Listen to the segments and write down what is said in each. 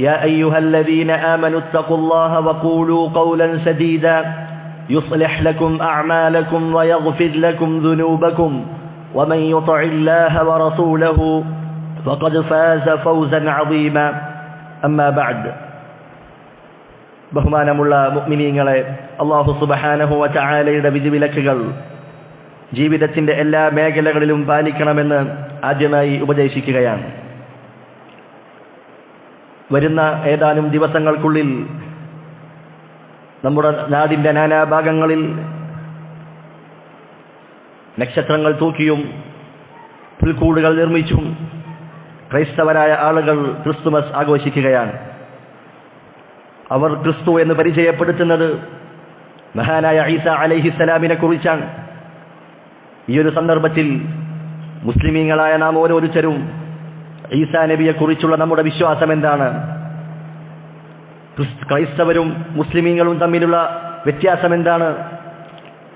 يا أيها الذين آمنوا اتقوا الله وقولوا قولا سديدا يصلح لكم أعمالكم ويغفر لكم ذنوبكم ومن يطع الله ورسوله فقد فاز فوزا عظيما أما بعد ബഹുമാനമുള്ള മുഅ്മിനീങ്ങളെ അള്ളാഹു സുബ്ഹാനഹു വതആലയുടെ വിധിവിലക്കുകൾ ജീവിതത്തിന്റെ എല്ലാ മേഖലകളിലും പാലിക്കണമെന്ന് ആദ്യമായി ഉപദേശിക്കുകയാണ് വരുന്ന ഏതാനും ദിവസങ്ങൾക്കുള്ളിൽ നമ്മുടെ നാടിന്റെ നാനാഭാഗങ്ങളിൽ നക്ഷത്രങ്ങൾ തൂക്കിയും പുൽക്കൂടുകൾ നിർമ്മിച്ചും ക്രൈസ്തവരായ ആളുകൾ ക്രിസ്തുമസ് ആഘോഷിക്കുകയാണ്. അവർ ക്രിസ്തു എന്ന് പരിചയപ്പെടുത്തുന്നത് മഹാനായ ഈസ അലൈഹിസ്സലാമിനെ കുറിച്ചാണ്. ഈ ഒരു സന്ദർഭത്തിൽ മുസ്ലിമീങ്ങളായ നാം ഓരോരുത്തരും ഈസാ നബിയെ കുറിച്ചുള്ള നമ്മുടെ വിശ്വാസം എന്താണ് ക്രൈസ്തവരും മുസ്ലിമീങ്ങളും തമ്മിലുള്ള വ്യത്യാസം എന്താണ്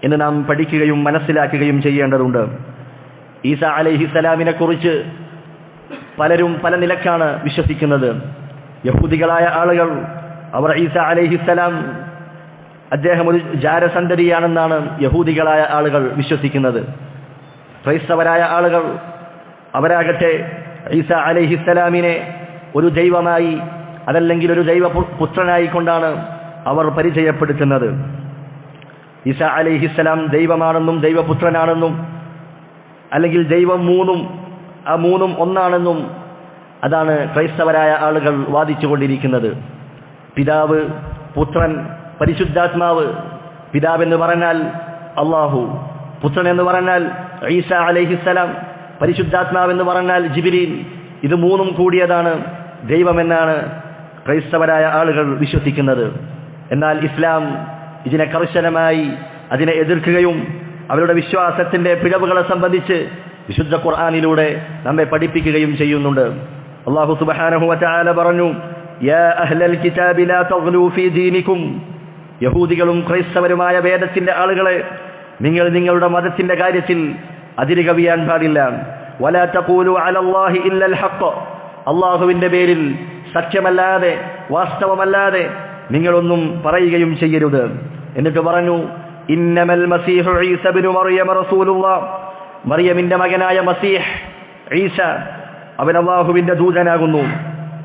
എന്ന് നാം പഠിക്കുകയും മനസ്സിലാക്കുകയും ചെയ്യേണ്ടതുണ്ട്. ഈസ അലഹിസലാമിനെ കുറിച്ച് പലരും പല നിലക്കാണ് വിശ്വസിക്കുന്നത്. യഹൂദികളായ ആളുകൾ അവർ ഈസ അലഹിസലാം അദ്ദേഹം ഒരു ജാരസന്തതിയാണെന്നാണ് യഹൂദികളായ ആളുകൾ വിശ്വസിക്കുന്നത്. ക്രൈസ്തവരായ ആളുകൾ അവരാകട്ടെ ഈസ അലഹിസ്സലാമിനെ ഒരു ദൈവമായി അതല്ലെങ്കിൽ ഒരു ദൈവ പുത്രനായി കൊണ്ടാണ് അവർ പരിചയപ്പെടുത്തുന്നത്. ഈസ അലഹിസ്സലാം ദൈവമാണെന്നും ദൈവപുത്രനാണെന്നും അല്ലെങ്കിൽ ദൈവം മൂന്നും ആ മൂന്നും ഒന്നാണെന്നും അതാണ് ക്രൈസ്തവരായ ആളുകൾ വാദിച്ചുകൊണ്ടിരിക്കുന്നത്. പിതാവ് പുത്രൻ പരിശുദ്ധാത്മാവ് പിതാവെന്ന് പറഞ്ഞാൽ അള്ളാഹു പുത്രൻ എന്ന് പറഞ്ഞാൽ ഈസ അലൈഹിസ്സലാം പരിശുദ്ധാത്മാവെന്ന് പറഞ്ഞാൽ ജിബിലീൻ. ഇത് മൂന്നും കൂടിയതാണ് ദൈവമെന്നാണ് ക്രൈസ്തവരായ ആളുകൾ വിശ്വസിക്കുന്നത്. എന്നാൽ ഇസ്ലാം ഇതിനെ കർശനമായി അതിനെ എതിർക്കുകയും അവരുടെ വിശ്വാസത്തിന്റെ പിഴവുകളെ സംബന്ധിച്ച് വിശുദ്ധ ഖുർആാനിലൂടെ നമ്മെ പഠിപ്പിക്കുകയും ചെയ്യുന്നുണ്ട്. അള്ളാഹു സുബാനഹു വതആല പറഞ്ഞു യഹൂദികളും ക്രൈസ്തവരുമായ വേദത്തിന്റെ ആളുകളെ നിങ്ങൾ നിങ്ങളുടെ മതത്തിന്റെ കാര്യത്തിൽ അതിര് കവിയാൻ പാടില്ല. അള്ളാഹുവിന്റെ പേരിൽ സത്യമല്ലാതെ വാസ്തവമല്ലാതെ നിങ്ങളൊന്നും പറയുകയും ചെയ്യരുത്. എന്നിട്ട് പറഞ്ഞു ഇന്നമൽ മസീഹ് ഈസബിനു മറിയമ മറിയം റസൂലുള്ളാഹ്. മറിയമിന്റെ മകനായ മസീഹ് ഈസ അവൻ അള്ളാഹുവിന്റെ ദൂതനാകുന്നു.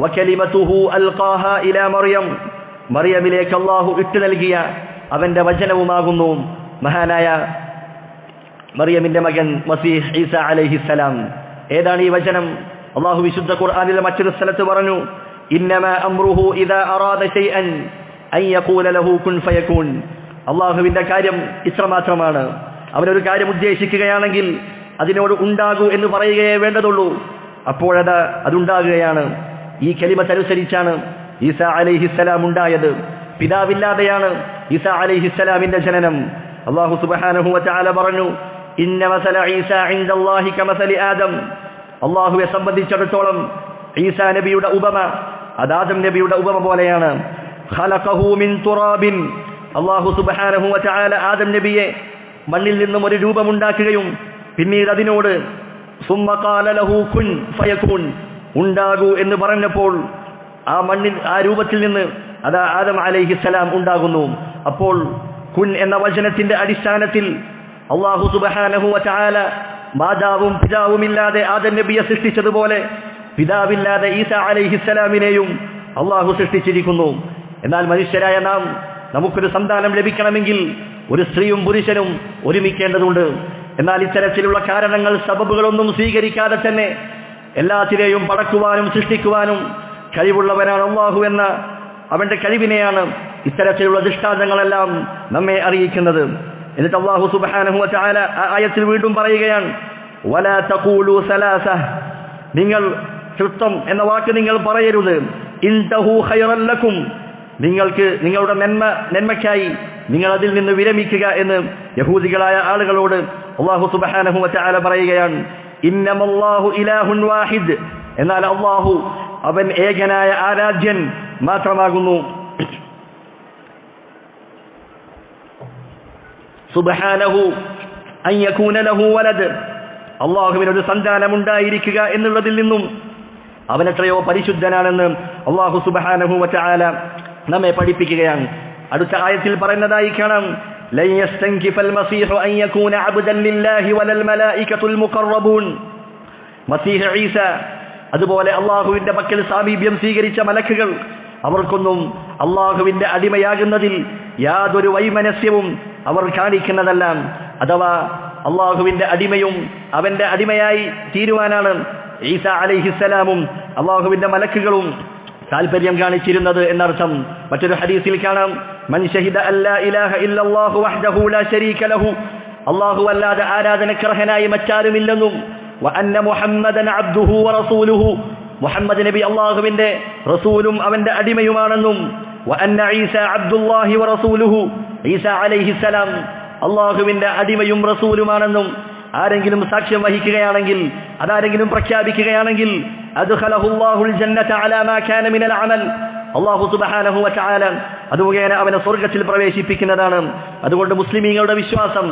വകലിമതുഹു അൽഖാഹ ഇലാ മറിയം. മറിയമിലേക്ക് അള്ളാഹു ഇട്ടു നൽകിയ അവന്റെ വചനവുമാകുന്നു. മഹാനായ മറിയമിന്റെ മകൻ മസീഹ് ഈസ അലൈഹിസ്സലാം ഏതാണ് ഈ വചനം? അള്ളാഹു വിശുദ്ധ ഖുർആാനിലെ മറ്റൊരു സ്ഥലത്ത് പറഞ്ഞു അള്ളാഹുവിന്റെ കാര്യം ഇത്രമാത്രമാണ്. അവനൊരു കാര്യം ഉദ്ദേശിക്കുകയാണെങ്കിൽ അതിനോട് ഉണ്ടാകൂ എന്ന് പറയുകയേ വേണ്ടതുള്ളൂ. അപ്പോഴത് അതുണ്ടാകുകയാണ്. ഈ കലിമത്തനുസരിച്ചാണ് ഈസ അലൈഹിസ്സലാം ഉണ്ടായത്. പിതാവില്ലാതെയാണ് ഈസ അലൈഹിസ്സലാമിന്റെ ജനനം. അള്ളാഹു സുബ്ഹാനഹു വതആല പറഞ്ഞു അള്ളാഹുവെ സംബന്ധിച്ചിടത്തോളം ഈസാ നബിയുടെ ഉപമ അദാദം നബിയുടെ ഉപമ പോലെയാണ്. അള്ളാഹു വതആല ആദം നബിയെ മണ്ണിൽ നിന്നും ഒരു രൂപമുണ്ടാക്കുകയും പിന്നീട് അതിനോട് ഉണ്ടാകൂ എന്ന് പറഞ്ഞപ്പോൾ ആ മണ്ണിൽ ആ രൂപത്തിൽ നിന്ന് അതാ ആദം അലൈഹിസ്സലാം ഉണ്ടാകുന്നു. അപ്പോൾ കുൻ എന്ന വചനത്തിന്റെ അടിസ്ഥാനത്തിൽ അള്ളാഹു സുബ്ഹാനഹു വതആല മാതാവും പിതാവുമില്ലാതെ ആദം നബിയെ സൃഷ്ടിച്ചതുപോലെ പിതാവില്ലാതെ ഈസ അലൈഹിസ്സലാമിനെയും അള്ളാഹു സൃഷ്ടിച്ചിരിക്കുന്നു. എന്നാൽ മനുഷ്യരായ നാം നമുക്കൊരു സന്താനം ലഭിക്കണമെങ്കിൽ ഒരു സ്ത്രീയും പുരുഷനും ഒരുമിക്കേണ്ടതുണ്ട്. എന്നാൽ ഇത്തരത്തിലുള്ള കാരണങ്ങൾ സബബുകളൊന്നും സ്വീകരിക്കാതെ തന്നെ എല്ലാത്തിനെയും പടക്കുവാനും സൃഷ്ടിക്കുവാനും കഴിവുള്ളവനാണ് അള്ളാഹു എന്ന അവന്റെ കഴിവിനെയാണ് ഇത്തരത്തിലുള്ള ദൃഷ്ടാന്തങ്ങളെല്ലാം നമ്മെ അറിയിക്കുന്നത്. എന്നിട്ട് അള്ളാഹു സുബ്ഹാനഹു വതആല ആയത്തിൽ വീണ്ടും പറയുകയാണ് വലാ തഖൂലു സലാസ. നിങ്ങൾ തൃത്വം എന്ന വാക്ക് നിങ്ങൾ പറയരുത്. ഇൻതഹു ഖൈറൻ ലക്കും. നിങ്ങൾക്ക് നിങ്ങളുടെ നന്മ നന്മയ്ക്കായി നിങ്ങൾ അതിൽ നിന്ന് വിരമിക്കുക എന്ന് യഹൂദികളായ ആളുകളോട് അള്ളാഹു സുബ്ഹാനഹു വതആല പറയുകയാണ് ഇന്നമല്ലാഹു ഇലാഹുൻ വാഹിദ്. എന്നാൽ അള്ളാഹു അവൻ ഏകനായ ആരാധ്യൻ മാത്രമാകുന്നു. സുബ്ഹാനഹു അൻ യകൂന ലഹു വലദ് അള്ളാഹുവിന് ഒരു സന്താനമുണ്ടായിരിക്കുക എന്നുള്ളതിൽ നിന്നും അവൻ എത്രയോ പരിശുദ്ധനാണെന്ന് അള്ളാഹു സുബ്ഹാനഹു വതആല നമ്മെ പഠിപ്പിക്കുകയാണ് അടുത്ത ആയത്തിൽ പറയുന്നതായി കാണാം لن يستنكف المسيح أن يكون عبدا لله ولا الملائكة المقربون മസീഹ് ഈസ അതുപോലെ അള്ളാഹുവിന്റെ പക്കൽ സാമീപ്യം സ്വീകരിച്ച മലക്കുകൾ അവർക്കൊന്നും അള്ളാഹുവിന്റെ അടിമയാകുന്നതിൽ യാതൊരു വൈമനസ്യവും അവർ കാണിക്കുന്നതെല്ലാം അഥവാ അള്ളാഹുവിന്റെ അടിമയും അവന്റെ അടിമയായി തീരുവാനാണ് ഈസ അലൈഹിസ്സലാമും അള്ളാഹുവിന്റെ മലക്കുകളും താല്പര്യം കാണിച്ചിരുന്നത് എന്നർത്ഥം. മറ്റൊരു ഹദീസിൽ കാണാം മൻ ഷഹിദ അല്ലാ ഇലാഹ ഇല്ലല്ലാഹു വഹ്ദഹു ലാ ശരീക ലഹു അള്ളാഹു അല്ലാതെ ആരാധനക്കർഹനായി മറ്റാരുമില്ലെന്നും വഅന്ന മുഹമ്മദൻ അബ്ദുഹു വറസൂലുഹു മുഹമ്മദ് നബി അള്ളാഹുവിന്റെ റസൂലും അവന്റെ അടിമയുമാണെന്നും അള്ളാഹുവിന്റെ അടിമയും റസൂലുമാണെന്നും ആരെങ്കിലും സാക്ഷ്യം വഹിക്കുകയാണെങ്കിൽ അതാരെങ്കിലും പ്രഖ്യാപിക്കുകയാണെങ്കിൽ അള്ളാഹു വതആല അത് മുഖേന അവനെ സ്വർഗത്തിൽ പ്രവേശിപ്പിക്കുന്നതാണ്. അതുകൊണ്ട് മുസ്ലിമീങ്ങളുടെ വിശ്വാസം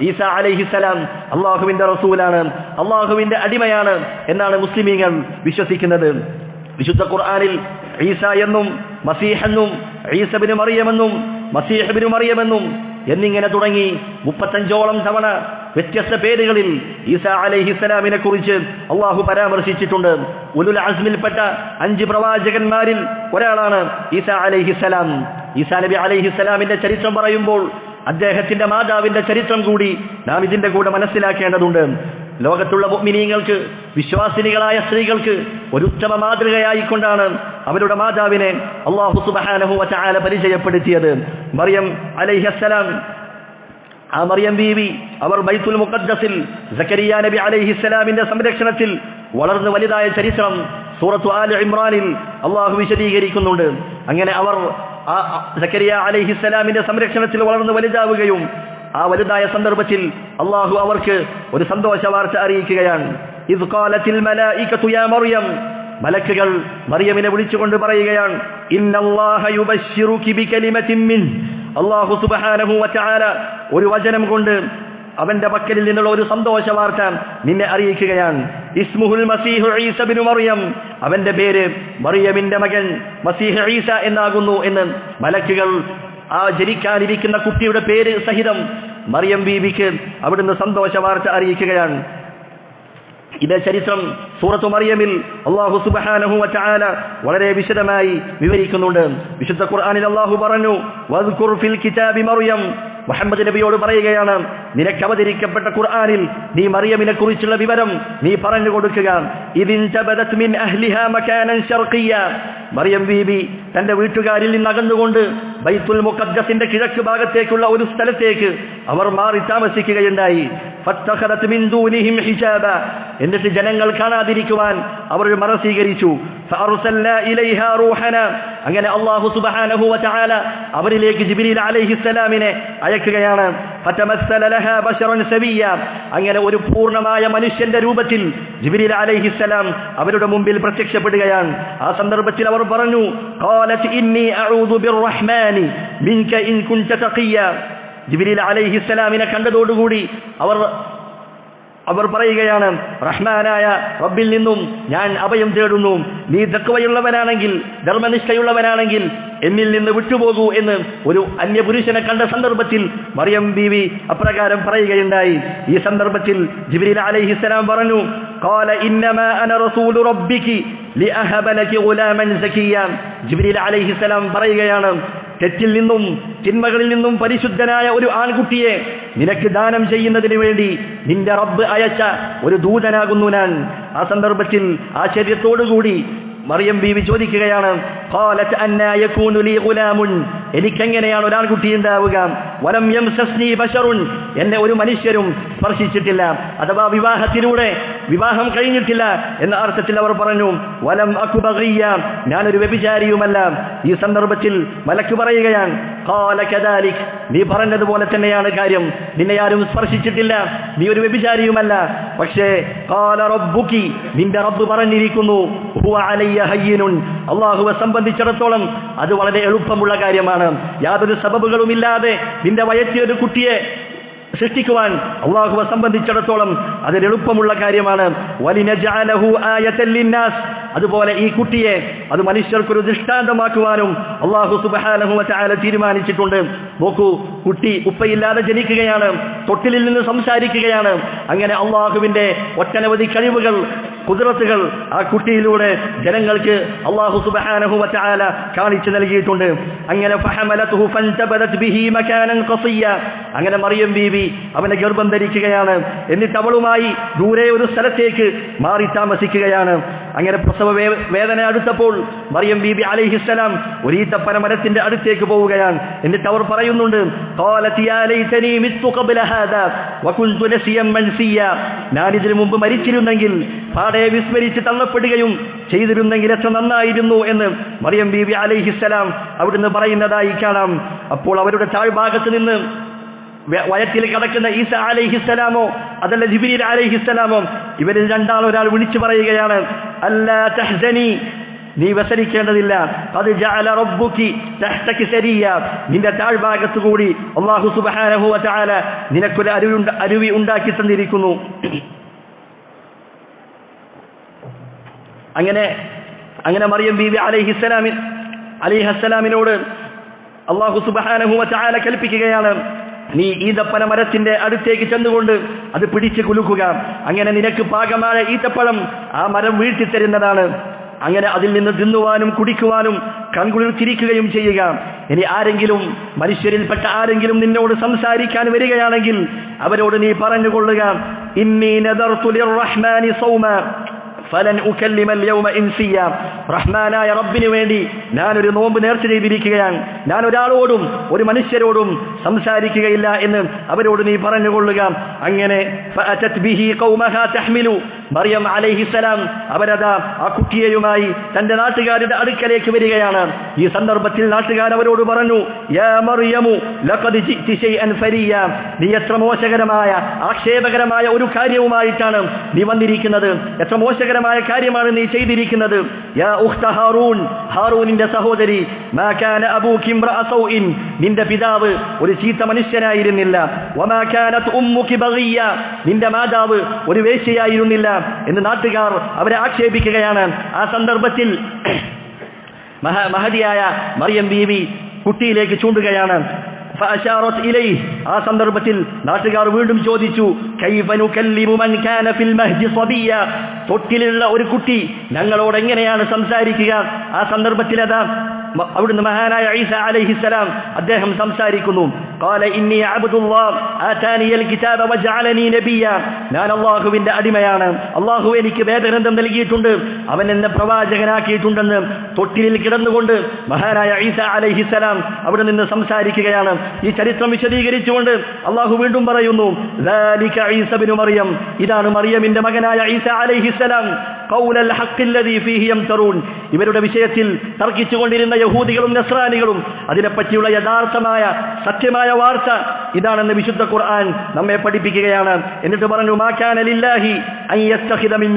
ഈസ അലൈഹിസലാം അള്ളാഹുവിന്റെ റസൂലാണ് അള്ളാഹുവിന്റെ അടിമയാണ് എന്നാണ് മുസ്ലിമീങ്ങൾ വിശ്വസിക്കുന്നത്. വിശുദ്ധ ഖുർആാനിൽ ഈസ എന്നും മസീഹ് എന്നും ഈസബിന് മറിയമെന്നും മസീഹബിന് മറിയമെന്നും എന്നിങ്ങനെ തുടങ്ങി മുപ്പത്തഞ്ചോളം തവണ വ്യത്യസ്ത പേരുകളിൽ ഈസ അലൈഹിസ്സലാമിനെ കുറിച്ച് അള്ളാഹു പരാമർശിച്ചിട്ടുണ്ട്. ഉലുൽ അസ്മിൽപ്പെട്ട അഞ്ച് പ്രവാചകന്മാരിൽ ഒരാളാണ് ഈസ അലൈഹിസ്സലാം ഈസാ നബി അലഹിസ്സലാമിന്റെ ചരിത്രം പറയുമ്പോൾ അദ്ദേഹത്തിന്റെ മാതാവിന്റെ ചരിത്രം കൂടി നാം ഇതിന്റെ കൂടെ മനസ്സിലാക്കേണ്ടതുണ്ട്. ലോകത്തുള്ള മുഅ്മിനീങ്ങൾക്ക് വിശ്വാസിനികളായ സ്ത്രീകൾക്ക് ഒരു ഉത്തമ മാതൃകയായിക്കൊണ്ടാണ് അവരുടെ മാതാവിനെ അള്ളാഹു സുബ്ഹാനഹു വതആല പരിചയപ്പെടുത്തിയത്. മറിയം അലൈഹിസ്സലാം ആ മറിയം ബീവി അവർ ബൈത്തുൽ മുഖദ്ദസിൽ സക്കരിയ നബി അലൈഹിസ്സലാമിന്റെ സംരക്ഷണത്തിൽ വളർന്ന് വലുതായ ചരിത്രം സൂറത്തു ആൽ ഇമ്രാനിൽ അള്ളാഹു വിശദീകരിക്കുന്നുണ്ട്. അങ്ങനെ അവർ സക്കരിയ അലൈഹിസ്സലാമിന്റെ സംരക്ഷണത്തിൽ വളർന്ന് വലുതാവുകയും ആ വലുതായ സന്ദർഭത്തിൽ അള്ളാഹു അവർക്ക് ഒരു സന്തോഷ വാർത്ത അറിയിക്കുകയാണ്. മലക്കുകൾ മറിയമിനെ വിളിച്ചുകൊണ്ട് പറയുകയാണ് സുബ്ഹാനഹു വതആല ഒരു വചനം കൊണ്ട് അവന്റെ പക്കലിൽ നിന്നുള്ള ഒരു സന്തോഷ വാർത്ത നിന്നെ അറിയിക്കുകയാണ്. ഇസ്മുഹുൽ മസീഹു ഈസ ബിനു മറിയം. അവന്റെ പേര് മറിയമിന്റെ മകൻ മസീഹ് ഈസ എന്നാകുന്നു എന്ന് മലക്കുകൾ ആ ജനിക്കാനിരിക്കുന്ന കുട്ടിയുടെ പേര് സഹിതം മറിയം ബീബിക്ക് അവിടുന്ന് സന്തോഷ വാർത്ത അറിയിക്കുകയാണ്. ഇതേ ചരിത്രം സൂറത്തു മറിയമിൽ അള്ളാഹു സുബഹാനഹു വതആല വളരെ വിശദമായി വിവരിക്കുന്നുണ്ട്. വിശുദ്ധ ഖുർആനിൽ അള്ളാഹു പറഞ്ഞു വദ്കുർ ഫിൽ കിതാബി മറിയം. മുഹമ്മദ് നബിയോട് പറയുകയാണ് നിനക്ക് അവതരിക്കപ്പെട്ട ഖുർആാനിൽ നീ മറിയമിനെ കുറിച്ചുള്ള വിവരം നീ പറഞ്ഞു കൊടുക്കുക. മറിയം ബീബി തന്റെ വീട്ടുകാരിൽ നിന്ന് അകന്നുകൊണ്ട് ബൈത്തുൽ മുഖദ്ദസിന്റെ കിഴക്ക് ഭാഗത്തേക്കുള്ള ഒരു സ്ഥലത്തേക്ക് അവർ മാറി താമസിക്കുകയുണ്ടായി. എന്നിട്ട് ജനങ്ങൾ കാണാതിരിക്കുവാൻ അവർ മറ സ്വീകരിച്ചു. അങ്ങനെ അല്ലാഹു സുബ്ഹാനഹു വചാല അവരിലേക്ക് ജിബ്രീൽ അലൈഹിസ്സലാമിനെ അയക്കുകയാണ്. അങ്ങനെ ഒരു പൂർണമായ മനുഷ്യന്റെ രൂപത്തിൽ ജിബ്രീൽ അലഹിസ്സലാം അവരുടെ മുമ്പിൽ പ്രത്യക്ഷപ്പെടുകയാണ്. ആ സന്ദർഭത്തിൽ അവർ പറഞ്ഞു ജിബ്രീൽ അലൈഹിസ്സലാമിനെ കണ്ടതോടുകൂടി അവർ അവർ പറയുകയാണ് റഹ്മാനായ റബ്ബിൽ നിന്നും ഞാൻ അഭയം തേടുന്നു നീ തക്കവയുള്ളവനാണെങ്കിൽ ധർമ്മനിഷ്ഠയുള്ളവനാണെങ്കിൽ എന്നിൽ നിന്ന് വിട്ടുപോകൂ എന്ന് ഒരു അന്യപുരുഷനെ കണ്ട സന്ദർഭത്തിൽ മറിയം ബീവി അപ്രകാരം പറയുകയുണ്ടായി ഈ സന്ദർഭത്തിൽ ജിബ്രീൽ അലൈഹിസ്സലാം പറഞ്ഞു قال انما انا رسول ربك ജിബ്രീൽ അലൈഹിസ്സലാം പറയുകയാണ് തെറ്റിൽ നിന്നും തിന്മകളിൽ നിന്നും പരിശുദ്ധനായ ഒരു ആൺകുട്ടിയെ നിനക്ക് ദാനം ചെയ്യുന്നതിന് വേണ്ടി നിന്റെ റബ്ബ് അയച്ച ഒരു ദൂതനാകുന്നു ഞാൻ. ആ സന്ദർഭത്തിൽ ആശ്ചര്യത്തോടുകൂടി മറിയം ബീവി ചോദിക്കുകയാണ് "ഖാലത്ത് ഒരാൾ കുട്ടി ലീ ഗുലാമുൻ?" എനിക്കെങ്ങനെയാണ് ഉണ്ടാവുക? വലം യംസസ്നി ബശറുൻ എന്നെ ഒരു മനുഷ്യരും സ്പർശിച്ചിട്ടില്ല. അഥവാ വിവാഹത്തിലൂടെ വിവാഹം കഴിഞ്ഞിട്ടില്ല എന്ന അർത്ഥത്തിൽ അവർ പറഞ്ഞു വലം അക്കുബിയ ഞാനൊരു വ്യഭിചാരിയുമല്ല. ഈ സന്ദർഭത്തിൽ മലക്ക് പറയുകയാണ്. നീ പറഞ്ഞതുപോലെ തന്നെയാണ് കാര്യം. നിന്നെ ആരും സ്പർശിച്ചിട്ടില്ല. നീ ഒരു വ്യഭിചാരിയുമല്ല. പക്ഷേ നിന്റെ റബ്ബ് പറഞ്ഞിരിക്കുന്നു അള്ളാഹുവെ സംബന്ധിച്ചിടത്തോളം അത് വളരെ എളുപ്പമുള്ള കാര്യമാണ്. യാതൊരു സബബുകളുമില്ലാതെ നിന്റെ വയറ്റിൽ ഒരു കുട്ടിയെ സൃഷ്ടിക്കുവാൻ അള്ളാഹുവെ സംബന്ധിച്ചിടത്തോളം അതൊരു എളുപ്പമുള്ള കാര്യമാണ്. അതുപോലെ ഈ കുട്ടിയെ അത് മനുഷ്യർക്കൊരു ദൃഷ്ടാന്തമാക്കുവാനും അള്ളാഹു സുബ്ഹാനഹു വതആല തീരുമാനിച്ചിട്ടുണ്ട്. നോക്കൂ കുട്ടി ഉപ്പയില്ലാതെ ജനിക്കുകയാണ് തൊട്ടിലിൽ നിന്ന് സംസാരിക്കുകയാണ്. അങ്ങനെ അള്ളാഹുവിന്റെ ഒട്ടനവധി കഴിവുകൾ കുതിരത്തുകൾ ആ കുട്ടിയിലൂടെ ജനങ്ങൾക്ക് അള്ളാഹു സുബ്ഹാനഹു വതആല കാണിച്ചു നൽകിയിട്ടുണ്ട്. അങ്ങനെ അങ്ങനെ മറിയം ബീവി അവനെ ഗർഭം ധരിക്കുകയാണ്. എന്നിട്ട് അവളുമായി ദൂരെ ഒരു സ്ഥലത്തേക്ക് മാറി താമസിക്കുകയാണ്. അങ്ങനെ പ്രസവ വേദന അടുത്തപ്പോൾ മറിയം ബീബി അലൈഹിസ്സലാം ഒരു ഈത്തപ്പന മരത്തിന്റെ അടുത്തേക്ക് പോവുകയാണ്. എന്നിട്ട് അവർ പറയുന്നുണ്ട് "ഖാലത് യാ ലൈതനി മിത്തു ഖബ്ല ഹാദാ വകുന്തു നസിയം മൻസിയ. ഞാൻ ഇതിനു മുമ്പ് മരിച്ചിരുന്നെങ്കിൽ പാടെ വിസ്മരിച്ച് തള്ളപ്പെടുകയും ചെയ്തിരുന്നെങ്കിൽ എത്ര നന്നായിരുന്നു എന്ന് മറിയം ബീബി അലൈഹിസ്സലാം അവിടുന്ന് പറയുന്നതായി കാണാം. അപ്പോൾ അവരുടെ താഴ്ഭാഗത്ത് നിന്ന് വയറ്റിൽ കിടക്കുന്ന ഈസ അലൈഹിസ്സലാമോ അതല്ല ജിബിരി അലൈഹിസ്സലാമോ ഇവരിൽ രണ്ടാൾ ഒരാൾ വിളിച്ചു പറയുകയാണ് അല്ലാ തഹ്സനി നീ വ്യസനിക്കേണ്ടതില്ല. അത് നിന്റെ താഴ്ഭാഗത്തു കൂടി അല്ലാഹു സുബ്ഹാനഹു ചാല നിനക്കൊരു അരുവി അരുവി ഉണ്ടാക്കി തന്നിരിക്കുന്നു. അങ്ങനെ അങ്ങനെ മറിയം ബീവി അലൈഹിസ്സലാമി അലിഹസ്സലാമിനോട് അള്ളാഹു സുബ്ഹാനഹു ചായ കൽപ്പിക്കുകയാണ് നീ ഈതപ്പന മരത്തിന്റെ അടുത്തേക്ക് ചെന്നുകൊണ്ട് അത് പിടിച്ച് കുലുക്കുക. അങ്ങനെ നിനക്ക് പാകമായ ഈത്തപ്പഴം ആ മരം വീഴ്ത്തി തരുന്നതാണ് അങ്ങനെ അതിൽ നിന്ന് തിന്നുവാനും കുടിക്കുവാനും കൺകുളിർ ചിരിക്കുകയും ചെയ്യുക. ഇനി ആരെങ്കിലും മനുഷ്യരിൽപ്പെട്ട ആരെങ്കിലും നിന്നോട് സംസാരിക്കാൻ വരികയാണെങ്കിൽ അവരോട് നീ പറഞ്ഞുകൊള്ളുക. ഇന്നി ഫലൻ ഉക്കല്ലിമൽ യൗമ ഇൻസിയ. റഹ്മാനായ റബ്ബിന് വേണ്ടി ഞാൻ ഒരു നോമ്പ് നേർച്ച ചെയ്തിരിക്കുകയാണ്. ഞാൻ ഒരാളോടും ഒരു മനുഷ്യരോടും സംസാരിക്കുകയില്ല എന്ന് അവരോട് നീ പറഞ്ഞുകൊള്ളുക. അങ്ങനെ മറിയം അലൈഹിസ്സലാം അവരതാ ആ കുട്ടിയെയുമായി തന്റെ നാട്ടുകാരുടെ അടുക്കലേക്ക് വരികയാണ്. ഈ സന്ദർഭത്തിൽ നാട്ടുകാർ അവരോട് പറഞ്ഞു നീ എത്ര മോശകരമായ ആക്ഷേപകരമായ ഒരു കാര്യവുമായിട്ടാണ് നീ വന്നിരിക്കുന്നത്? എത്ര മോശകരമായ കാര്യമാണ് നീ ചെയ്തിരിക്കുന്നത്? ഹാറൂനിന്റെ സഹോദരി നിന്റെ പിതാവ് ഒരു ചീത്ത മനുഷ്യനായിരുന്നില്ല. നിന്റെ മാതാവ് ഒരു വേശ്യയായിരുന്നില്ല. എന്ന് നാട്ടുകാർ അവരെ ആക്ഷേപിക്കുകയാണ്. ആ സന്ദർഭത്തിൽ മഹതിയായ മറിയം ബീവി കുട്ടിയിലേക്ക് ചൂണ്ടുകയാണ്. ആ സന്ദർഭത്തിൽ നാട്ടുകാർ വീണ്ടും ചോദിച്ചു തൊട്ടിലുള്ള ഒരു കുട്ടി ഞങ്ങളോട് എങ്ങനെയാണ് സംസാരിക്കുക? ആ സന്ദർഭത്തിൽ അതാ അവിടുന്ന് മഹാനായ ഐസ അലഹിസ്സലാം അദ്ദേഹം സംസാരിക്കുന്നു. قال إني عبد الله آتاني الكتاب وجعلني نبيا ഞാൻ അള്ളാഹുവിന്റെ അടിമയാണ് അള്ളാഹു എനിക്ക് വേദഗ്രന്ഥം നൽകിയിട്ടുണ്ട് അവൻ എന്നെ പ്രവാചകനാക്കിയിട്ടുണ്ടെന്ന് തൊട്ടിലിൽ കിടന്നുകൊണ്ട് മഹാനായ ഈസ അലൈഹിസ്സലാം അവിടെ നിന്ന് സംസാരിക്കുകയാണ് ഈ ചരിത്രം വിശദീകരിച്ചുകൊണ്ട് അള്ളാഹു വീണ്ടും പറയുന്നു ذلك عيسى بن മറിയം ഇതാണ് മറിയമിന്റെ മകനായ ഈസ അലൈഹിസ്സലാം قول الحق الذي فيه يمترون ഇവരുടെ വിഷയത്തിൽ തർക്കിച്ചുകൊണ്ടിരുന്ന യഹൂദികളും നസ്രാനികളും അതിനെപ്പറ്റിയുള്ള യഥാർത്ഥമായ സത്യമായ വാർത്ത ഇതാണെന്ന് വിശുദ്ധ ഖുർആൻ നമ്മെ പഠിപ്പിക്കുകയാണ്. എന്നിട്ട് പറഞ്ഞു മാക്കാന ലില്ലാഹി അൻ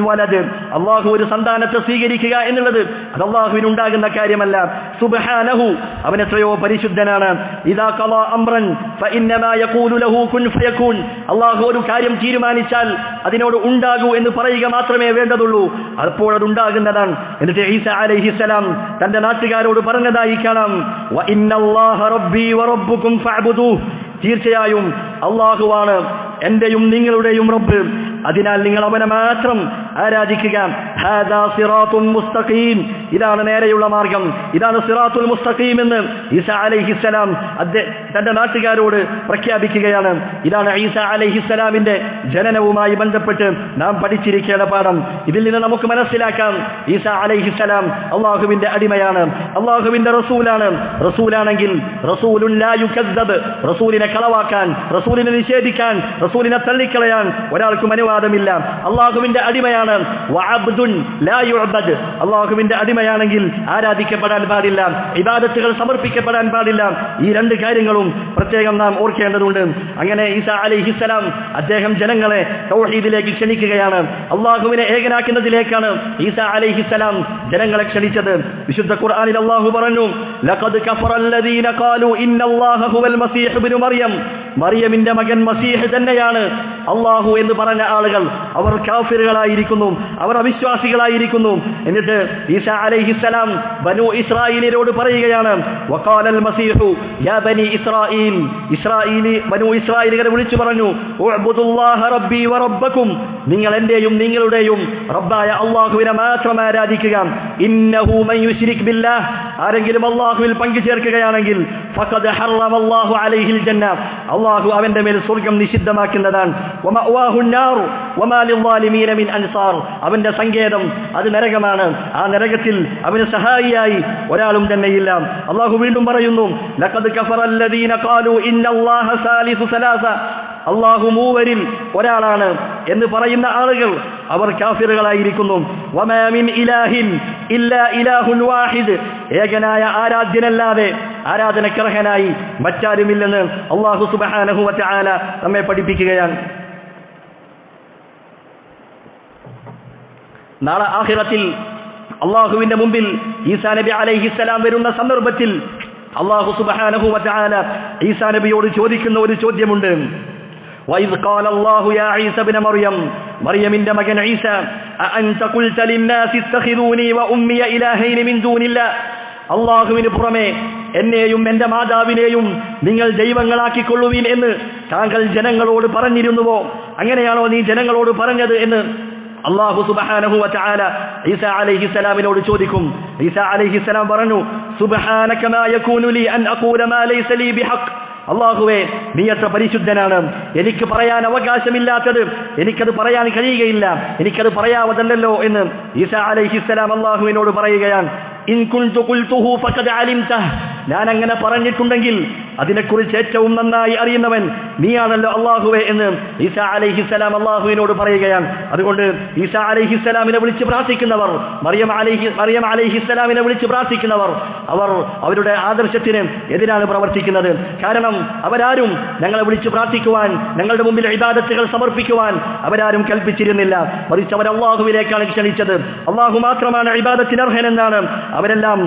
വലദ്. അല്ലാഹു ഒരു സന്താനത്തെ സ്വീകരിക്കുക എന്നുള്ളത് അത് അള്ളാഹുവിന് ഉണ്ടാകുന്ന കാര്യമല്ല. സുബ്ഹാനഹു അവൻ എത്രയോ പരിശുദ്ധനാണ്. ലഹു കുൻ ഫയകൂൻ അല്ലാഹു ഒരു കാര്യം തീരുമാനിച്ചാൽ അതിനോട് ഉണ്ടാകൂ എന്ന് പറയുക മാത്രമേ വേണ്ടതുള്ളൂ. അപ്പോൾ അത് ഉണ്ടാകുന്നതാണ്. എന്നിട്ട് ഈസ അലൈഹിസ്സലാം തന്റെ നാട്ടുകാരോട് പറഞ്ഞതായി കാണാം. തീർച്ചയായും അള്ളാഹുവാണ് എന്റെയും നിങ്ങളുടെയും റബ്ബ്. അതിനാൽ നിങ്ങൾ അവനെ മാത്രം ആരാധിക്കുക. മുസ്തഖീം. ഇതാണ് നേരെയുള്ള മാർഗം. ഇതാണ് സിറാത്തുൽ മുസ്തഖീം എന്ന് ഈസ അലൈഹിസ്സലാം തന്റെ നാട്ടുകാരോട് പ്രഖ്യാപിക്കുകയാണ്. ഇതാണ് ഈസ അലൈഹിസ്സലാമിന്റെ ജനനവുമായി ബന്ധപ്പെട്ട് നാം പഠിച്ചിരിക്കേണ്ട പാഠം. ഇതിൽ നിന്ന് നമുക്ക് മനസ്സിലാക്കാം. ഈസ അലൈഹിസ്സലാം അള്ളാഹുവിന്റെ അടിമയാണ്. അള്ളാഹുവിന്റെ റസൂലാണ്. റസൂലാണെങ്കിൽ റസൂലിനെ കളവാക്കാൻ റസൂലിനെ നിഷേധിക്കാൻ റസൂലിനെ തള്ളിക്കളയാൻ ഒരാൾക്കും അനുവാദമില്ല. അള്ളാഹുവിന്റെ അടിമയാണ്. വഅബ്ദുൻ അള്ളാഹുവിന്റെ അടിമയാണെങ്കിൽ ആരാധിക്കപ്പെടാൻ പാടില്ല ഇബാദത്തുകൾ സമർപ്പിക്കപ്പെടാൻ പാടില്ല. ഈ രണ്ട് കാര്യങ്ങളും പ്രത്യേകം നാം ഓർക്കേണ്ടതുണ്ട്. അങ്ങനെ ഈസ അലൈഹിസ്സലാം അദ്ദേഹം ജനങ്ങളെ തൗഹീദിലേക്ക് ക്ഷണിക്കുകയാണ്. അള്ളാഹുവിനെ ഏകനാക്കുന്നതിലേക്കാണ് ഈസ അലൈഹിസ്സലാം ജനങ്ങളെ ക്ഷണിച്ചത്. വിശുദ്ധ ഖുർആാനിൽ അള്ളാഹു പറഞ്ഞു ലഖദ് കഫറ ഖാലു ഇന്നല്ലാഹ മസീഹ് ഇബ്നു മറിയം. മറിയമിന്റെ മകൻ മസീഹ് തന്നെയാണ്. അള്ളാഹു എന്ന് പറഞ്ഞ ആളുകൾ അവർ കാഫിറുകളായിരിക്കുന്നു. അവർ അവിശ്വാസികളായിരിക്കുന്നു എന്നിട്ട് ഈസ അലൈഹിസ്സലാം ബനു ഇസ്രായേലിനോട് പറയുകയാണ് വഖാലൽ മസീഹു യാ ബനി ഇസ്രായീൽ. ഇസ്രായേലി ബനു ഇസ്രായേലുകളെ വിളിച്ചു പറഞ്ഞു റബ്ബി റബ്ബക്കും നിങ്ങൾ എന്റെയും നിങ്ങളുടെയും റബ്ബായ അള്ളാഹുവിനെ മാത്രം ആരാധിക്കുക. ഇന്നഹു മൻ യുശ്രിക് ബില്ലാഹ്. ആരെങ്കിലും അള്ളാഹുവിൽ പങ്കു ചേർക്കുകയാണെങ്കിൽ ഫഖദ് ഹറമല്ലാഹു അലൈഹിൽ ജന്ന അള്ളാഹു അവന്റെ മേൽ സ്വർഗം നിഷിദ്ധമാക്കുന്നതാണ്. മിൻ അൻസാർ അവന്റെ സങ്കേതം അത് നരകമാണ്. ആ നരകത്തിൽ അവന് സഹായിയായി. ഒരാളും തന്നെയില്ല. അള്ളാഹു വീണ്ടും പറയുന്നു അള്ളാഹു മൂവരിൽ ഒരാളാണ് എന്ന് പറയുന്ന ആളുകൾ അവർ കാഫിറുകളായിരിക്കുന്നു. ഏകനായ ആരാധ്യനല്ലാതെ ആരാധനക്കർഹനായി മറ്റാരുമില്ലെന്ന് അള്ളാഹു സുബാനഹുവറ്റ ആല നമ്മെ പഠിപ്പിക്കുകയാണ്. നാളെ ആഖിറത്തിൽ അള്ളാഹുവിന്റെ മുമ്പിൽ ഈസാ നബി അലൈഹിസ്സലാം വരുന്ന സന്ദർഭത്തിൽ അള്ളാഹു സുബ്ഹാനഹു വതആല ഈസാ നബിയോട് ചോദിക്കുന്ന ഒരു ചോദ്യമുണ്ട് وإذ قال الله يا عيسى ابن مريم مريم إن مكان عيسى أأنت قلت للناس اتخذوني وأمي إلهين من دون الله അള്ളാഹുവിന് പുറമെ എന്നെയും എന്റെ മാതാവിനെയും നിങ്ങൾ ദൈവങ്ങളാക്കിക്കൊള്ളുവീൻ എന്ന് താങ്കൾ ജനങ്ങളോട് പറഞ്ഞിരുന്നുവോ അങ്ങനെയാണോ നീ ജനങ്ങളോട് പറഞ്ഞത് എന്ന് അള്ളാഹു സുബ്ഹാനഹു വതആല ഈസ അലൈഹിസ്സലാമിനോട് ചോദിക്കും ഈസ അലൈഹിസ്സലാം പറഞ്ഞു സുബ്ഹാനക മാ യകൂനു ലി അൻ അഖൂല മാ ലൈസ ലീ അള്ളാഹുവേ നീ എത്ര പരിശുദ്ധനാണ്. എനിക്ക് പറയാൻ അവകാശമില്ലാത്തത് എനിക്കത് പറയാൻ കഴിയുകയില്ല. എനിക്കത് പറയാവതല്ലോ എന്ന് ഈസ അലൈഹിസ്സലാം അള്ളാഹുവിനോട് പറയുകയാണ് ഇൻ കുൻതു ഖുൽതുഹു ഫഖദ് അലിംതഹ് ഞാൻ അങ്ങനെ പറഞ്ഞിട്ടുണ്ടെങ്കിൽ അതിനെക്കുറിച്ച് ഏറ്റവും നന്നായി അറിയുന്നവൻ നീയാണല്ലോ അള്ളാഹുവേ എന്ന് ഈസ അലൈഹിസ്സലാം അള്ളാഹുവിനോട് പറയുകയാണ്. അതുകൊണ്ട് ഈസ അലൈഹിസ്സലാമിനെ വിളിച്ച് പ്രാർത്ഥിക്കുന്നവർ മറിയം അലൈഹി മറിയം അലൈഹിസ്സലാമിനെ വിളിച്ച് പ്രാർത്ഥിക്കുന്നവർ അവർ അവരുടെ ആദർശത്തിന് എതിരാണ് പ്രവർത്തിക്കുന്നത്. കാരണം അവരാരും ഞങ്ങളെ വിളിച്ച് പ്രാർത്ഥിക്കുവാൻ ഞങ്ങളുടെ മുമ്പിൽ ഇബാദത്തുകൾ സമർപ്പിക്കുവാൻ അവരാരും കൽപ്പിച്ചിരുന്നില്ല. മറിച്ച് അവർ അള്ളാഹുവിലേക്കാണ് ക്ഷണിച്ചത്. അള്ളാഹു മാത്രമാണ് ഇബാദത്തിനർഹനെന്നാണ് അവരെല്ലാം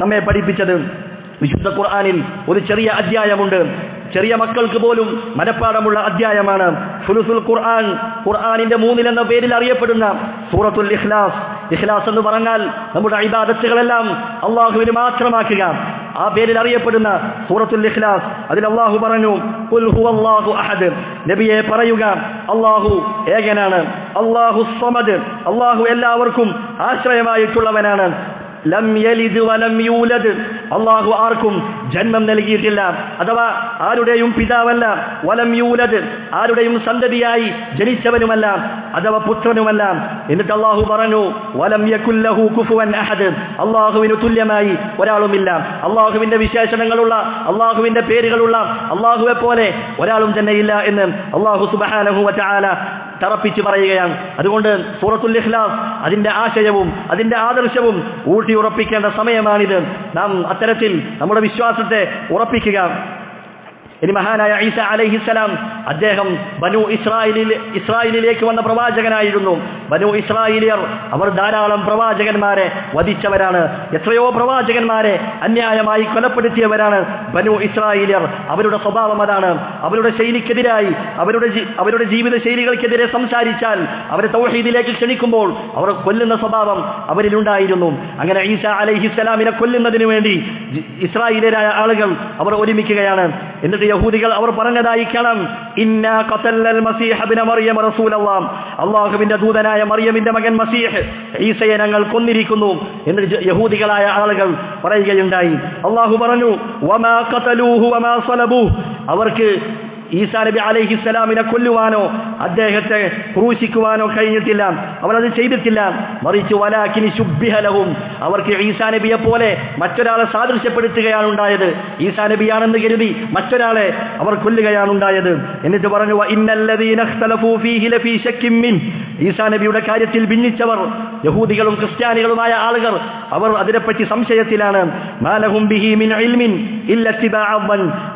നമ്മെ പഠിപ്പിച്ചത്. വിശുദ്ധ ഖുർആാനിൽ ഒരു ചെറിയ അധ്യായമുണ്ട്. ചെറിയ മക്കൾക്ക് പോലും മനഃപ്പാടമുള്ള അധ്യായമാണ്. ഫുലുസുൽ ഖുർആൻ ഖുർആാനിന്റെ മൂന്നിൽ എന്ന പേരിൽ അറിയപ്പെടുന്ന സൂറത്തുൽ ഇഖ്ലാസ്. ഇഖ്ലാസ് എന്ന് പറഞ്ഞാൽ നമ്മുടെ ഇബാദത്തുകളെല്ലാം അള്ളാഹുവിന് മാത്രമാക്കുക. ആ പേരിൽ അറിയപ്പെടുന്ന സൂറത്തുൽ ഇഖ്ലാസ്. അതിൽ അള്ളാഹു പറഞ്ഞു ഖുൽ ഹുവല്ലാഹു അഹദ്. നബിയെ പറയുക അള്ളാഹു ഏകനാണ്. അള്ളാഹു സമദ്. അള്ളാഹു എല്ലാവർക്കും ആശ്രയമായിട്ടുള്ളവനാണ്. ലം യലിദ് വലം യൂലദ്. അള്ളാഹു ആർക്കും ജന്മം നൽകിയിട്ടില്ല. അഥവാ ആരുടെയും പിതാവല്ല വലം യൂലദ്. ആരുടെയും സന്തതിയായി ജനിച്ചവനുമല്ല അഥവാ പുത്രനുമല്ല. എന്നിട്ട് അള്ളാഹു പറഞ്ഞു വലം യകുല്ലഹു കുഫുവൻ അഹദ്. അള്ളാഹുവിന് തുല്യമായി ഒരാളുമില്ല. അള്ളാഹുവിന്റെ വിശേഷണങ്ങളുള്ള അള്ളാഹുവിന്റെ പേരുകളുള്ള അള്ളാഹുവെ പോലെ ഒരാളും തന്നെ ഇല്ല എന്ന് അള്ളാഹു സുബഹാനഹു വതആല തറപ്പിച്ച് പറയുകയാണ്. അതുകൊണ്ട് സൂറത്തുൽ ഇഖ്ലാസ് അതിന്റെ ആശയവും അതിന്റെ ആദർശവും ഊട്ടി ഉറപ്പിക്കേണ്ട സമയമാണിത്. നാം അത്തരത്തിൽ നമ്മുടെ വിശ്വാസത്തെ ഉറപ്പിക്കുക. ഇനി മഹാനായ ഈസ അലൈഹിസ്സലാം അദ്ദേഹം ബനു ഇസ്രായേലിൽ ഇസ്രായേലിലേക്ക് വന്ന പ്രവാചകനായിരുന്നു. ബനു ഇസ്രായേലിയർ അവർ ധാരാളം പ്രവാചകന്മാരെ വധിച്ചവരാണ്. എത്രയോ പ്രവാചകന്മാരെ അന്യായമായി കൊലപ്പെടുത്തിയവരാണ് ബനു ഇസ്രായേലിയർ. അവരുടെ സ്വഭാവം അതാണ്. അവരുടെ ശൈലിക്കെതിരായി അവരുടെ അവരുടെ ജീവിത ശൈലികൾക്കെതിരെ സംസാരിച്ചാൽ അവരെ തൗഹീദിലേക്ക് ക്ഷണിക്കുമ്പോൾ അവർ കൊല്ലുന്ന സ്വഭാവം അവരിലുണ്ടായിരുന്നു. അങ്ങനെ ഈസ അലൈഹിസ്സലാമിനെ കൊല്ലുന്നതിന് വേണ്ടി ഇസ്രായേലിയരായ ആളുകൾ അവർ ഒരുമിക്കുകയാണ്. എന്നിട്ട് യഹൂദികൾ അവർ പറഞ്ഞതായി കാണാം ഇന്നാ ഖതല്ലൽ മസീഹ ഇബ്ന മറിയം റസൂലല്ലാഹ്. അല്ലാഹുവിന്റെ ദൂതനായ മറിയമിന്റെ മകൻ മസീഹ് ഈസയെ ഞങ്ങൾ കൊന്നിരിക്കുന്നു എന്ന് യഹൂദികളായ ആളുകൾ പറയുകയുണ്ടായി. അള്ളാഹു പറഞ്ഞു വമാ ഖതലൂഹു വമാ സലബൂ അവർക്ക് ഈസാ നബി അലൈഹിസ്സലാമിനെ കൊല്ലുവാനോ അദ്ദേഹത്തെ ക്രൂശിക്കുവാനോ കഴിഞ്ഞിട്ടില്ല. അവരത് ചെയ്തിട്ടില്ല. മറിച്ച് വലാക്കിനി ശുദ്ധിഹലവും അവർക്ക് ഈസാ നബിയെ പോലെ മറ്റൊരാളെ സാദൃശ്യപ്പെടുത്തുകയാണ് ഉണ്ടായത്. ഈസാ നബിയാണെന്ന് കരുതി മറ്റൊരാളെ അവർ കൊല്ലുകയാണ് ഉണ്ടായത്. എന്നിട്ട് പറഞ്ഞു. ഈസാ നബിയുടെ കാര്യത്തിൽ ഭിന്നിച്ചവർ യഹൂദികളും ക്രിസ്ത്യാനികളുമായ ആളുകൾ അവർ അതിനെപ്പറ്റി സംശയത്തിലാണ്.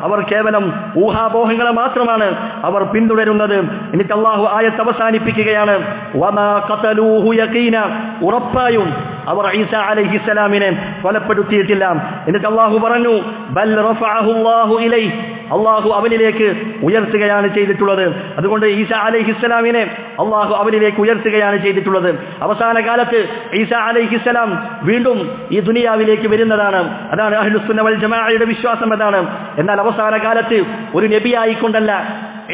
അവർ കേവലം ഊഹാപോഹങ്ങളെ മാത്രമാണ് അവർ പിന്തുടരുന്നത്. എന്നിട്ട് അള്ളാഹു ആയത്ത് അവസാനിപ്പിക്കുകയാണ്. ഉറപ്പായും അവർ ഈസ അലൈഹിസ്സലാമിനെ കൊലപ്പെടുത്തിയിട്ടില്ല. എന്നിട്ട് അള്ളാഹു പറഞ്ഞു ബൽ ഇലൈഹി. അള്ളാഹു അവനിലേക്ക് ഉയർത്തുകയാണ് ചെയ്തിട്ടുള്ളത്. അതുകൊണ്ട് ഈസ അലൈഹിസ്സലാമിനെ അള്ളാഹു അവനിലേക്ക് ഉയർത്തുകയാണ് ചെയ്തിട്ടുള്ളത്. അവസാന കാലത്ത് ഈസ അലൈഹിസ്സലാം വീണ്ടും ഈ ദുനിയാവിലേക്ക് വരുന്നതാണ്. അതാണ് അഹ്ലുസുന്ന വൽ ജമാഅയുടെ വിശ്വാസം അതാണ്. എന്നാൽ അവസാന കാലത്ത് ഒരു നബിയായിക്കൊണ്ടല്ല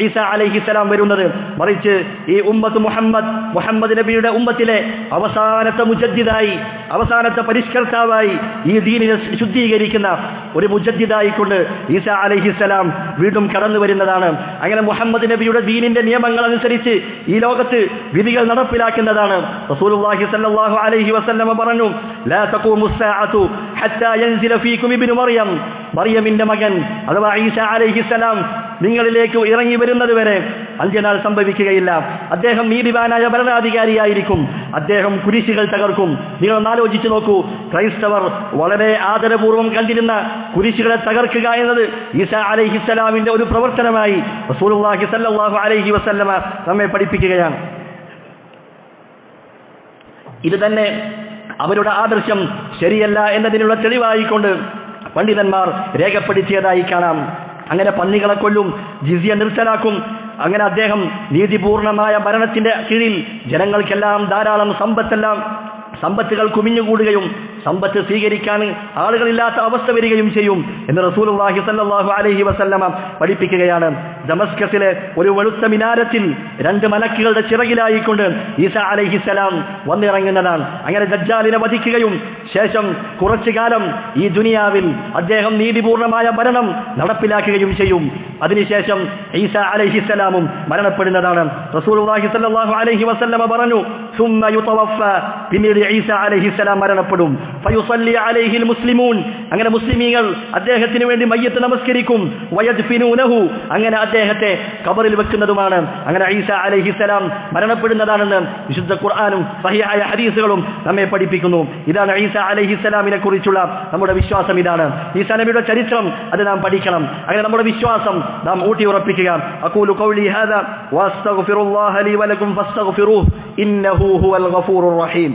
ഈസ അലഹിസലാം വരുന്നത്. മറിച്ച് ഈ ഉമ്മത്ത് മുഹമ്മദ് മുഹമ്മദ് നബിയുടെ ഉമ്മത്തിലെ അവസാനത്തെ മുജദ്ദിദായി അവസാനത്തെ പരിഷ്കർത്താവായി ഈ ദീനിനെ ശുദ്ധീകരിക്കുന്ന ഒരു മുജദ്ദിദായിക്കൊണ്ട് ഈസ അലഹിസലാം വീണ്ടും കടന്നു വരുന്നതാണ്. അങ്ങനെ മുഹമ്മദ് നബിയുടെ ദീനിന്റെ നിയമങ്ങൾ അനുസരിച്ച് ഈ ലോകത്ത് വിധികൾ നടപ്പിലാക്കുന്നതാണ്. റസൂലുള്ളാഹി അലൈഹി പറഞ്ഞു ലാ തഖൂമു ഹത്താ ഫീകും ഇബ്നു മറിയം. മറിയമിന്റെ മകൻ അഥവാ ഈസ അലൈഹിസലാം നിങ്ങളിലേക്ക് ഇറങ്ങി വരും വരുന്നത് വരെ അന്ത്യനാൾ സംഭവിക്കുകയില്ല. അദ്ദേഹം നീതിവാനായ ഭരണാധികാരിയായിരിക്കും. അദ്ദേഹം കുരിശികൾ തകർക്കും. നിങ്ങൾ ഒന്നാലോചിച്ച് നോക്കൂ. ക്രൈസ്തവർ വളരെ ആദരപൂർവം കണ്ടിരുന്ന കുരിശികളെ തകർക്കുക എന്നത് ഈസ അലൈഹിസ്സലാമിന്റെ ഒരു പ്രവർത്തനമായി റസൂലുള്ളാഹി സല്ലല്ലാഹു അലൈഹി വസല്ലമ നമ്മെ പഠിപ്പിക്കുകയാണ്. ഇത് തന്നെ അവരുടെ ആദർശം ശരിയല്ല എന്നതിനുള്ള തെളിവായിക്കൊണ്ട് പണ്ഡിതന്മാർ രേഖപ്പെടുത്തിയതായി കാണാം. അങ്ങനെ പന്നികളെ കൊല്ലും ജിസിയ നിർത്തലാക്കും. അങ്ങനെ അദ്ദേഹം നീതിപൂർണമായ ഭരണത്തിന്റെ കീഴിൽ ജനങ്ങൾക്കെല്ലാം ധാരാളം സമ്പത്തെല്ലാം സമ്പത്തുകൾ കുമിഞ്ഞുകൂടുകയും സമ്പത്ത് സ്വീകരിക്കാൻ ആളുകളില്ലാത്ത അവസ്ഥ വരികയും ചെയ്യും എന്ന് റസൂലുള്ളാഹി അലഹി അലൈഹി വസല്ലമ പഠിപ്പിക്കുകയാണ്. ദമസ്കസിലെ ഒരു വെളുത്ത മിനാരത്തിൽ രണ്ട് മലക്കുകളുടെ ചിറകിലായിക്കൊണ്ട് ഈസ അലൈഹിസലാം വന്നിറങ്ങുന്നതാണ്. അങ്ങനെ ദജ്ജാലിനെ വധിക്കുകയും ശേഷം കുറച്ചു കാലം ഈ ദുനിയാവിൽ അദ്ദേഹം നീതിപൂർണമായ ഭരണം നടപ്പിലാക്കുകയും ചെയ്യും. അതിനുശേഷം ഈസ അലൈഹിസലാമും മരണപ്പെടുന്നതാണ്. റസൂൽ അലഹി അലൈഹി വസല്ലമ പറഞ്ഞു പിന്നീട് ഈസ അലൈഹിസ്സലാം മരണപ്പെടും. ഫയുസല്ലി അലൈഹിൽ മുസ്ലിമൂൻ. അങ്ങനെ മുസ്ലിമീങ്ങൾ അദ്ദേഹത്തിന് വേണ്ടി മയ്യത്ത് നമസ്കരിക്കും. വയദ്ഫിനൂനഹു അങ്ങനെ അദ്ദേഹത്തെ കബറിൽ വെക്കുന്നതുമാണ്. അങ്ങനെ ഈസ അലൈഹിസ്സലാം മരണപ്പെടുന്നതാണെന്ന് വിശുദ്ധ ഖുർആനും സഹിയായ ഹദീസുകളും നമ്മെ പഠിപ്പിക്കുന്നു. ഇതാണ് ഈസ അലൈഹിസ്സലാമിനെ കുറിച്ചുള്ള നമ്മുടെ വിശ്വാസം ഇതാണ്. ഈസ നബിയുടെ ചരിത്രം അത് നാം പഠിക്കണം. അങ്ങനെ നമ്മുടെ വിശ്വാസം നാം ഊട്ടി ഉറപ്പിക്കുക. അഖൂലു ഖൗലി ഹാദാ ലീ ലി വലക്കും ഫസ്തഗ്ഫിറൂഹ്. ഇന്നഹു ഹുവൽ ഗഫൂറുർ റഹീം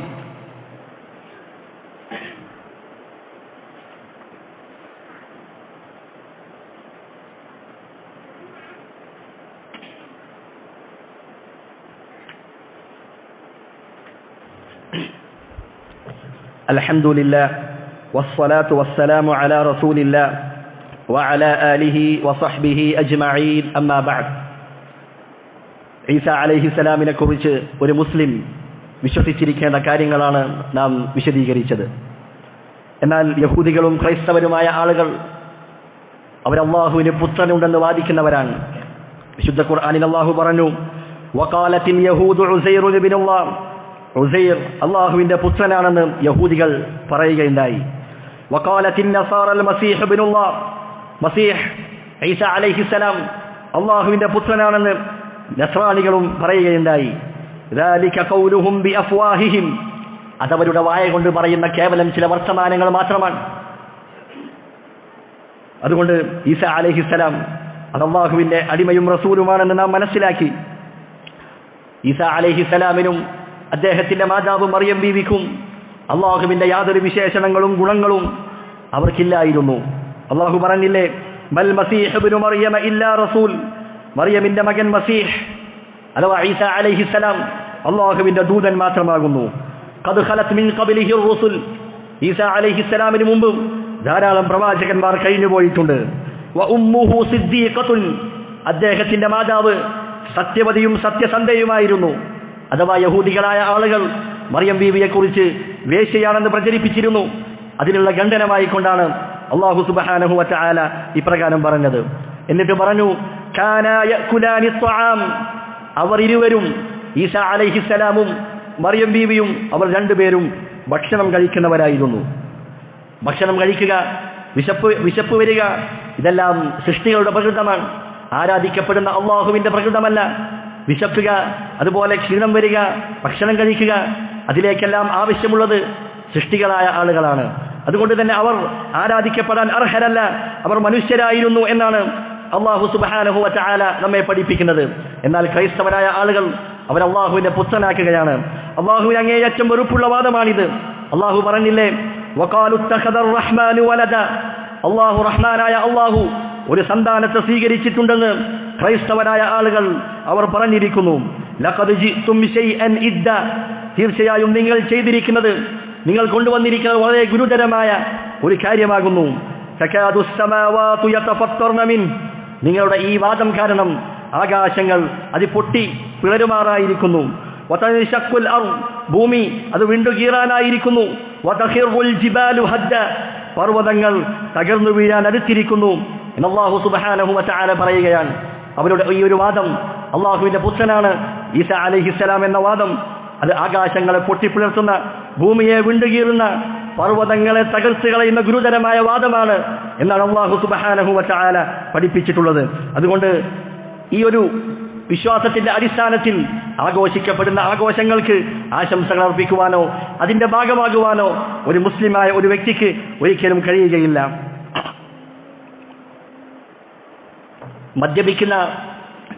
الحمد لله والصلاة والسلام على رسول الله وعلى آله وصحبه أجمعين أما بعد ഈസ അലൈഹി സ്വലാമിനെ കുറിച്ച് ഒരു മുസ്ലിം വിശ്വസിച്ചിരിക്കേണ്ട കാര്യങ്ങളാണ് നാം വിശദീകരിച്ചത്. എന്നാൽ യഹൂദികളും ക്രൈസ്തവരുമായ ആളുകൾ അവരല്ലാഹുവിന് പുത്രനുണ്ടെന്ന് വാദിക്കുന്നവരാണ്. വിശുദ്ധ ഖുർആാനിൽ അള്ളാഹു പറഞ്ഞു വക്കാലത്തിൽ യഹൂദ് അള്ളാഹുവിന്റെ പുത്രനാണെന്ന് യഹൂദികൾ പറയുകയുണ്ടായി. വക്കാലത്തിൽ മസീഹ് അള്ളാഹുവിന്റെ പുത്രനാണെന്ന് നസ്രാണികളും പറയുകയുണ്ടായി. അതവരുടെ വായ കൊണ്ട് പറയുന്ന കേവലം ചില വർത്തമാനങ്ങൾ മാത്രമാണ്. അതുകൊണ്ട് ഈസ അലഹിസ്സലാം അത് അള്ളാഹുവിന്റെ അടിമയും റസൂലുമാണെന്ന് നാം മനസ്സിലാക്കി. ഈസ അലഹിസ്സലാമിനും അദ്ദേഹത്തിന്റെ മാതാവ് മറിയം ബീവിക്കും അള്ളാഹുവിന്റെ യാതൊരു വിശേഷണങ്ങളും ഗുണങ്ങളും അവർക്കില്ലായിരുന്നു. അള്ളാഹു പറഞ്ഞില്ലേ മൽ മസീഹ് മറിയമ ഇല്ലാ റസൂൽ. മറിയമിന്റെ മകൻ മസീഹ് അഥവാ ഈസ അലൈഹിസ്സലാം അള്ളാഹുവിന്റെ ദൂതൻ മാത്രമാകുന്നു. ഖദ് ഖലത് മിൻ റുസുൽ. ഈസ അലൈഹിസ്സലാമിന് മുമ്പും ധാരാളം പ്രവാചകന്മാർ കഴിഞ്ഞു പോയിട്ടുണ്ട്. അദ്ദേഹത്തിന്റെ മാതാവ് സത്യവതിയും സത്യസന്ധയുമായിരുന്നു. അഥവാ യഹൂദികളായ ആളുകൾ മറിയം ബീവിയെ കുറിച്ച് വേശ്യയാണെന്ന് പ്രചരിപ്പിച്ചിരുന്നു. അതിനുള്ള ഖണ്ഡനമായി കൊണ്ടാണ് അള്ളാഹു വറ്റആല ഇപ്രകാരം പറഞ്ഞത്. എന്നിട്ട് പറഞ്ഞു അവർ ഇരുവരും ഈസ അലഹിസലാമും മറിയം ബീവിയും അവർ രണ്ടുപേരും ഭക്ഷണം കഴിക്കുന്നവരായിരുന്നു. ഭക്ഷണം കഴിക്കുക വിശപ്പ് വിശപ്പ് വരിക ഇതെല്ലാം സൃഷ്ടികളുടെ പ്രകൃതമാണ്. ആരാധിക്കപ്പെടുന്ന അള്ളാഹുവിന്റെ പ്രകൃതമല്ല. വിശപ്പുക അതുപോലെ ക്ഷീണം വരിക ഭക്ഷണം കഴിക്കുക അതിലേക്കെല്ലാം ആവശ്യമുള്ളത് സൃഷ്ടികളായ ആളുകളാണ്. അതുകൊണ്ട് തന്നെ അവർ ആരാധിക്കപ്പെടാൻ അർഹരല്ല. അവർ മനുഷ്യരായിരുന്നു എന്നാണ് അള്ളാഹു സുബാനഹുവ ചാല നമ്മെ പഠിപ്പിക്കുന്നത്. എന്നാൽ ക്രൈസ്തവരായ ആളുകൾ അവർ അള്ളാഹുവിന്റെ പുത്രനാക്കുകയാണ്. അള്ളാഹുവിന് അങ്ങേയറ്റം വെറുപ്പുള്ള വാദമാണിത്. അള്ളാഹു പറഞ്ഞില്ലേ അള്ളാഹു റഹ്മാനായ അള്ളാഹു ഒരു സന്താനത്തെ സ്വീകരിച്ചിട്ടുണ്ടെന്ന് ക്രൈസ്തവരായ ആളുകൾ അവർ പറഞ്ഞിരിക്കുന്നു. തീർച്ചയായും നിങ്ങൾ ചെയ്തിരിക്കുന്നത് നിങ്ങൾ കൊണ്ടുവന്നിരിക്കുന്നത് വളരെ ഗുരുതരമായ ഒരു കാര്യമാകുന്നു. നിങ്ങളുടെ ഈ വാദം കാരണം ആകാശങ്ങൾ അത് പൊട്ടി പിളരുമാറായിരിക്കുന്നു. ഭൂമി അത് വിണ്ടുകീറാനായിരിക്കുന്നു പർവതങ്ങൾ തകർന്നു വീഴാൻ അടുത്തിരിക്കുന്നു എന്ന് അല്ലാഹു സുബ്ഹാനഹു വതആല പറയുകയാണ്. അവരുടെ ഈ ഒരു വാദം അള്ളാഹുവിന്റെ പുത്രനാണ് ഈസ അലഹിസ്സലാം എന്ന വാദം. അത് ആകാശങ്ങളെ പൊട്ടിപ്പിളർത്തുന്ന ഭൂമിയെ വിണ്ടുകീറുന്ന പർവതങ്ങളെ തകർത്ത് കളയുന്ന ഗുരുതരമായ വാദമാണ് എന്നാണ് അള്ളാഹു സുബഹാനഹു വറ്റാല പഠിപ്പിച്ചിട്ടുള്ളത്. അതുകൊണ്ട് ഈ ഒരു വിശ്വാസത്തിന്റെ അടിസ്ഥാനത്തിൽ ആഘോഷിക്കപ്പെടുന്ന ആഘോഷങ്ങൾക്ക് ആശംസകൾ അർപ്പിക്കുവാനോ അതിന്റെ ഭാഗമാകുവാനോ ഒരു മുസ്ലിമായ ഒരു വ്യക്തിക്ക് ഒരിക്കലും കഴിയുകയില്ല. മദ്യപിക്കുന്ന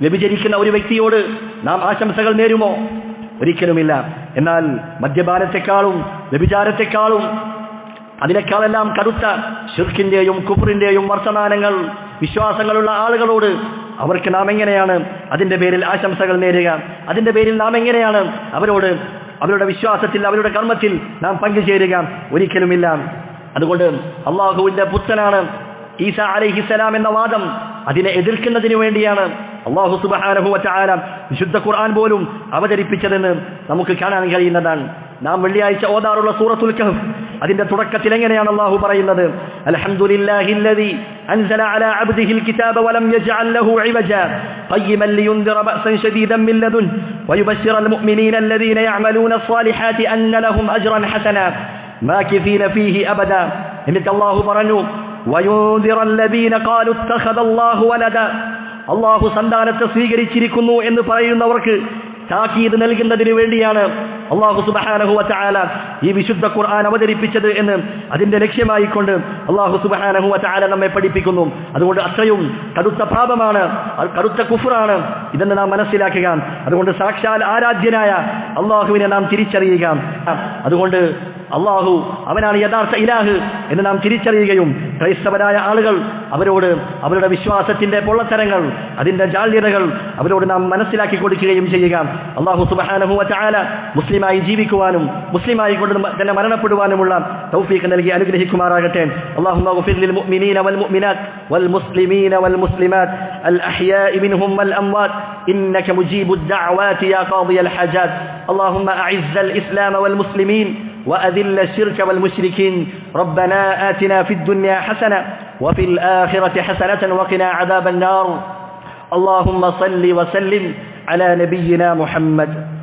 വ്യഭിചരിക്കുന്ന ഒരു വ്യക്തിയോട് നാം ആശംസകൾ നേരുമോ? ഒരിക്കലുമില്ല. എന്നാൽ മദ്യപാനത്തെക്കാളും വ്യഭിചാരത്തെക്കാളും അതിനേക്കാളെല്ലാം കടുത്ത ഷിർഖിന്റെയും കുഫറിന്റെയും വർത്തമാനങ്ങൾ വിശ്വാസങ്ങളുള്ള ആളുകളോട് അവർക്ക് നാം എങ്ങനെയാണ് അതിന്റെ പേരിൽ ആശംസകൾ നേരുക? അതിന്റെ പേരിൽ നാം എങ്ങനെയാണ് അവരോട് അവരുടെ വിശ്വാസത്തിൽ അവരുടെ കർമ്മത്തിൽ നാം പങ്കുചേരുക? ഒരിക്കലുമില്ല. അതുകൊണ്ട് അള്ളാഹുവിന്റെ പുത്രനാണ് ഈസ അലഹിസലാം എന്ന വാദം അതിനെ എതിർക്കുന്നതിന് വേണ്ടിയാണ്. الله سبحانه وتعالى يشد القرآن بولم أبدا ربيتشدن نمك كان عن غير ندان نام اللي عايش ودار ولا سورة الكهف أدين تركة لين يا الله براي الحمد لله الذي أنزل على عبده الكتاب ولم يجعل له عبجا قيما لينذر بأسا شديدا من لدنه ويبشر المؤمنين الذين يعملون الصالحات أن لهم أجرا حسنا ماكثين فيه أبدا إنك الله برنو وينذر الذين قالوا اتخذ الله ولدا അള്ളാഹു സന്താനത്തെ സ്വീകരിച്ചിരിക്കുന്നു എന്ന് പറയുന്നവർക്ക് താക്കീത് നൽകുന്നതിന് വേണ്ടിയാണ് അള്ളാഹു സുബഹാനഹു വതആല ഈ വിശുദ്ധ ഖുർആൻ അവതരിപ്പിച്ചത് എന്ന് അതിന്റെ ലക്ഷ്യമായിക്കൊണ്ട് അള്ളാഹു സുബഹാനഹു വതആല നമ്മെ പഠിപ്പിക്കുന്നു. അതുകൊണ്ട് അത്രയും കടുത്ത പാപമാണ് കടുത്ത കുഫറാണ് ഇതെന്ന് നാം മനസ്സിലാക്കുക അതുകൊണ്ട് സാക്ഷാൽ ആരാധ്യനായ അള്ളാഹുവിനെ നാം തിരിച്ചറിയുക അതുകൊണ്ട് അള്ളാഹു അവനാണ് യഥാർത്ഥ ഇലാഹ് എന്ന് നാം തിരിച്ചറിയുകയും ക്രൈസ്തവരായ ആളുകൾ അവരോട് അവരുടെ വിശ്വാസത്തിന്റെ പൊള്ളത്തരങ്ങൾ അതിന്റെ ജാള്യതകൾ അവരോട് നാം മനസ്സിലാക്കി കൊടുക്കുകയും ചെയ്യുക അള്ളാഹു സുബഹാനഹു ചാല മുസ്ലിമായി ജീവിക്കുവാനും മുസ്ലിമായി കൊണ്ട് തന്നെ മരണപ്പെടുവാനുമുള്ള തൗഫീഖ് നൽകി അനുഗ്രഹിക്കുമാറാകട്ടെ അള്ളാഹു للمؤمنين والمؤمنات والمسلمين والمسلمات الأحياء منهم والأموات إنك مجيب الدعوات يا قاضي الحاجات اللهم أعز الإسلام والمسلمين وأذل الشرك والمشركين. ربنا آتنا في الدنيا حسنة وفي الآخرة حسنة وقنا عذاب النار. اللهم صل وسلم على نبينا محمد.